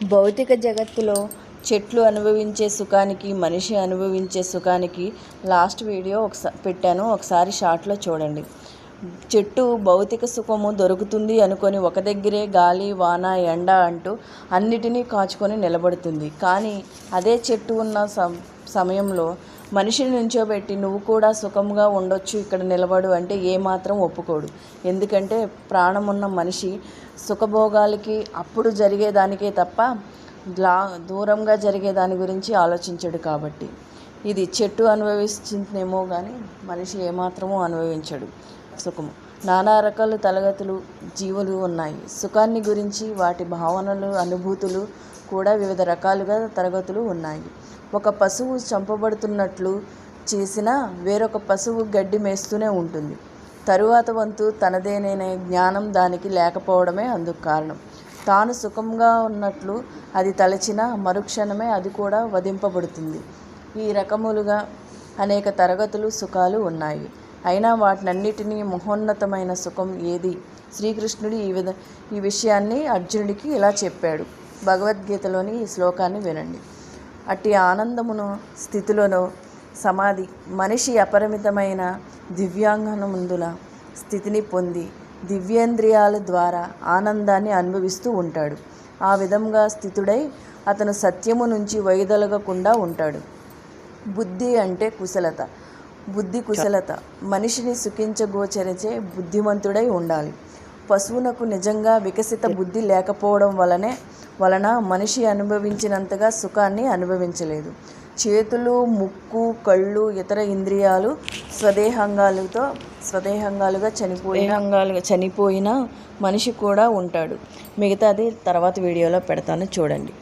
భౌతిక జగత్తులో చెట్లు అనుభవించే సుఖానికి మనిషి అనుభవించే సుఖానికి లాస్ట్ వీడియో ఒకసారి పెట్టాను. ఒకసారి షార్ట్లో చూడండి. చెట్టు భౌతిక సుఖము దొరుకుతుంది అనుకొని ఒక దగ్గరే గాలి వాన ఎండ అంటూ అన్నిటినీ కాచుకొని నిలబడుతుంది. కానీ అదే చెట్టు ఉన్న సమయంలో మనిషిని నుంచోబెట్టి నువ్వు కూడా సుఖంగా ఉండొచ్చు ఇక్కడ నిలబడు అంటే ఏమాత్రం ఒప్పుకోడు. ఎందుకంటే ప్రాణం ఉన్న మనిషి సుఖభోగాలకి అప్పుడు జరిగేదానికే తప్ప లా దూరంగా జరిగే దాని గురించి ఆలోచించడు కాబట్టి. ఇది చెట్టు అనుభవిస్తుందేమో కానీ మనిషి ఏమాత్రమూ అనుభవించడు. సుఖము. నానా రకాల తరగతులు జీవులు ఉన్నాయి. సుఖాన్ని గురించి వాటి భావనలు అనుభూతులు కూడా వివిధ రకాలుగా తరగతులు ఉన్నాయి. ఒక పశువు చంపబడుతున్నట్లు చేసినా వేరొక పశువు గడ్డి మేస్తూనే ఉంటుంది. తరువాత వంతు తనదేననే జ్ఞానం దానికి లేకపోవడమే అందుకు కారణం. తాను సుఖంగా ఉన్నట్లు అది తలచిన మరుక్షణమే అది కూడా వధింపబడుతుంది. ఈ రకములుగా అనేక తరగతులు సుఖాలు ఉన్నాయి. అయినా వాటినన్నిటినీ మహోన్నతమైన సుఖం ఏది? శ్రీకృష్ణుడు ఈ విధ ఈ విషయాన్ని అర్జునుడికి ఇలా చెప్పాడు. భగవద్గీతలోని ఈ శ్లోకాన్ని వినండి. అట్టి ఆనందమును స్థితిలోనో సమాధి మనిషి అపరిమితమైన దివ్యాంగనముందుల స్థితిని పొంది దివ్యేంద్రియాల ద్వారా ఆనందాన్ని అనుభవిస్తూ ఉంటాడు. ఆ విధంగా స్థితుడై అతను సత్యము నుంచి వైదొలగకుండా ఉంటాడు. బుద్ధి అంటే కుశలత. బుద్ధి కుశలత. మనిషిని సుఖించగోచరించే బుద్ధిమంతుడై ఉండాలి. పశువునకు నిజంగా వికసిత బుద్ధి లేకపోవడం వలనే వలన మనిషి అనుభవించినంతగా సుఖాన్ని అనుభవించలేదు. చేతులు ముక్కు కళ్ళు ఇతర ఇంద్రియాలు స్వదేహంగాలతో స్వదేహంగాలుగా చనిపోయినంగాలుగా చనిపోయిన మనిషి కూడా ఉంటాడు. మిగతాది తర్వాత వీడియోలో పెడతాను చూడండి.